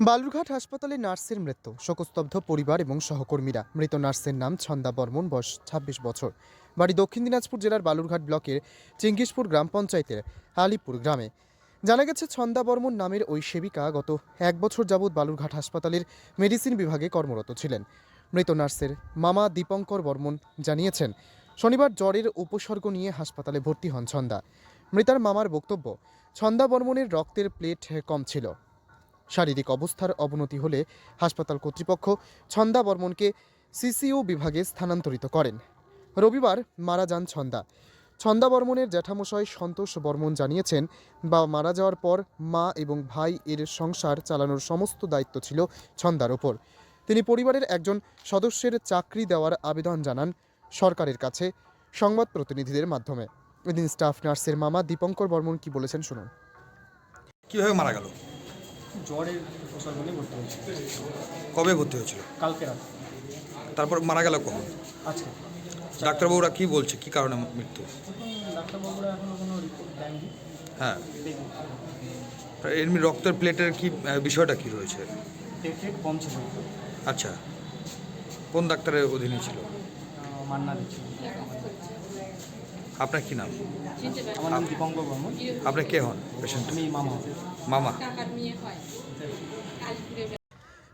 বালুরঘাট হাসপাতালে নার্সের মৃত্যু, শোকস্তব্ধ পরিবার এবং সহকর্মীরা। মৃত নার্সের নাম ছন্দা বর্মন, বয়স ছাব্বিশ বছর। বাড়ি দক্ষিণ দিনাজপুর জেলার বালুরঘাট ব্লকের চিঙ্গিসপুর গ্রাম পঞ্চায়েতের আলিপুর গ্রামে। জানা গেছে, ছন্দা বর্মন নামের ওই সেবিকা গত এক বছর যাবৎ বালুরঘাট হাসপাতালের মেডিসিন বিভাগে কর্মরত ছিলেন। মৃত নার্সের মামা দীপঙ্কর বর্মন জানিয়েছেন, শনিবার জ্বরের উপসর্গ নিয়ে হাসপাতালে ভর্তি হন ছন্দা। মৃতার মামার বক্তব্য, ছন্দা বর্মনের রক্তের প্লেট কম ছিল। শারীরিক অবস্থার অবনতি হলে হাসপাতাল কর্তৃপক্ষ ছন্দা বর্মনকে সিসিইউ বিভাগে স্থানান্তরিত করেন। রবিবার মারা যান ছন্দা। ছন্দা বর্মনের জ্যাঠামশাই সন্তোষ বর্মন জানিয়েছেন বা মারা যাওয়ার পর মা এবং ভাই এর সংসার চালানোর সমস্ত দায়িত্ব ছিল ছন্দার ওপর। তিনি পরিবারের একজন সদস্যের চাকরি দেওয়ার আবেদন জানান সরকারের কাছে সংবাদ প্রতিনিধিদের মাধ্যমে। এদিন স্টাফ নার্সের মামা দীপঙ্কর বর্মন কি বলেছেন শুনুন। কীভাবে মারা গেল? জ্বরের উপসর্গ নিয়ে ভর্তি হয়েছে। কবে ভর্তি হয়েছিল? কালকে রাত। তারপর মারা গেল কখন? আজকে। ডাক্তারবাবুরা কি বলছে? কি কারণে মৃত্যু? ডাক্তারবাবুরা এখনও কোনো রিপোর্ট দেয়নি হ্যাঁ। এমনি রক্তের প্লেটের কি বিষয়টা কি রয়েছে? পেটের কম ছিল। আচ্ছা। কোন ডাক্তারের অধীনে ছিল? আহ, মান্না দিচ্ছিল আপনার কি নাম? আমার নাম দীপঙ্কর বর্মন। আপনি কে হন? পেশেন্ট আমি মামা মামা।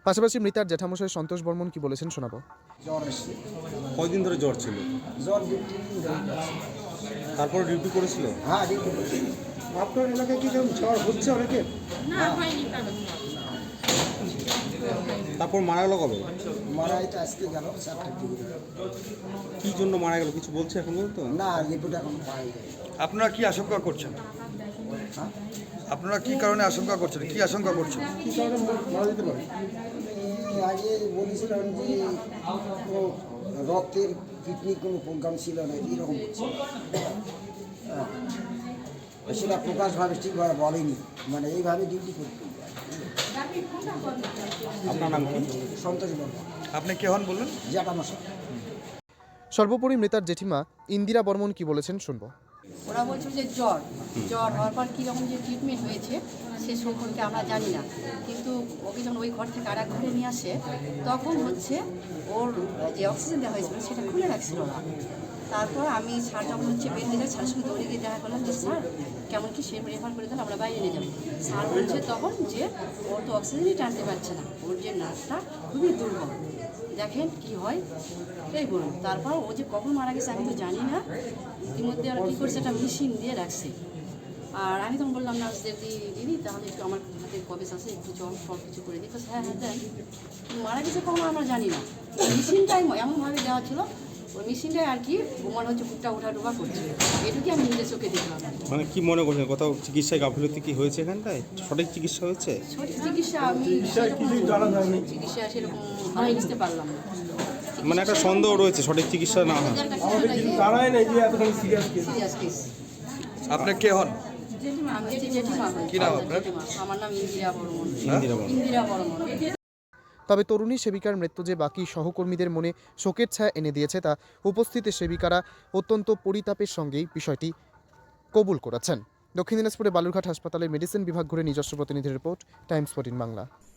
পাশাপাশি মৃতার জ্যাঠামশাই সন্তোষ বর্মন কি বলেছেন শোনাবো। জ্বর এসছে। কয়দিন ধরে জ্বর ছিল? জ্বর। তারপরে ডিউটি করেছিল? হ্যাঁ ডিউটি করছি আপনার এলাকায় কি কেমন জ্বর হচ্ছে অনেকের তারপর মারা গেল কবে? মারা তো আজকে গেল চারটার দিকে। কি জন্য মারা গেল? কিছু বলছে এখন পর্যন্ত? না রিপোর্ট এখন পাই আপনারা কি আশঙ্কা করছেন? আপনারা কি কারণে আশঙ্কা করছেন? কি আশঙ্কা করছেন? কি কারণে মারা যেতে পারে? আগে বলেছিলাম যে রক্তের কিডনির কোনো প্রোগ্রাম ছিল না এরকম হ্যাঁ। সেটা প্রকাশভাবে ঠিকভাবে বলেনি। মানে এইভাবে ডিউটি করতে আপনার নাম কি? সন্তোষ বর্মা আপনি কে হন বললেন জ্যাঠামশা সর্বোপরি মৃতার জেঠিমা ইন্দিরা বর্মন কি বলেছেন শুনব। ওরা বলছে যে জ্বর। জ্বর হওয়ার পর কীরকম যে ট্রিটমেন্ট হয়েছে সে সম্পর্কে আমরা জানি না। কিন্তু ওকে যখন ওই ঘর থেকে আর ঘরে নিয়ে আসে। তখন হচ্ছে ওর যে অক্সিজেন দেওয়া হয়েছিল সেটা খুলে রাখছিল তারপর আমি স্যার যখন হচ্ছে বেরিয়ে যাই যায় স্যারের সঙ্গে দৌড়ে গিয়ে দেখা করলাম যে স্যার কেমন কি সে রেফার করে দিলে আমরা বাইরে নিয়ে যাব। স্যার বলছে তখন যে ওর তো অক্সিজেনই টানতে পারছে না। ওর যে নার্সটা খুবই দুর্বল। দেখেন কি হয়? এই বলুন, তারপর ও যে কখন মারা গেছে আমি তো জানি না। ইতিমধ্যে আর কী করছে? একটা মেশিন দিয়ে রাখছে। আর আমি তখন বললাম না দিদি দিদি, তাহলে একটু আমার হাতে কবেস আছে? একটু জল সব কিছু করে দিই। তো হ্যাঁ হ্যাঁ দেন মারা গেছে কখন আমরা জানি না। মেশিনটাই এমনভাবে দেওয়া ছিল ওই মেশিনটাই আর কি মনে হচ্ছে বুকটা ওঠা ডোবা করছে। এটুকুই আমি নিজের চোখে দেখলাম। মানে কি মনে করছেন কোথাও চিকিৎসায় গাফিলতি কি হয়েছে এখানটায়? সঠিক চিকিৎসা হয়েছে? সঠিক চিকিৎসা আমি চিকিৎসা সেরকম আমি বুঝতে পারলাম না। মানে একটা সন্দেহ রয়েছে সঠিক চিকিৎসা না হয়। সিরিয়াস কেস আপনি কে হন। কি নাম আপনার? আমার নাম ইন্দিরা বর্মন। ইন্দিরা বর্মন। তবে তরুণী সেবিকার মৃত্যু যে বাকি, সহকর্মীদের মনে শোকের ছায়া এনে দিয়েছে তা উপস্থিত সেবিকারা অত্যন্ত পরিতাপের সঙ্গেই বিষয়টি কবুল করেছেন। দক্ষিণ দিনাজপুরে বালুরঘাট হাসপাতালের মেডিসিন বিভাগ ঘুরে নিজস্ব প্রতিনিধির রিপোর্ট, টাইমস ফোর্টিন বাংলা।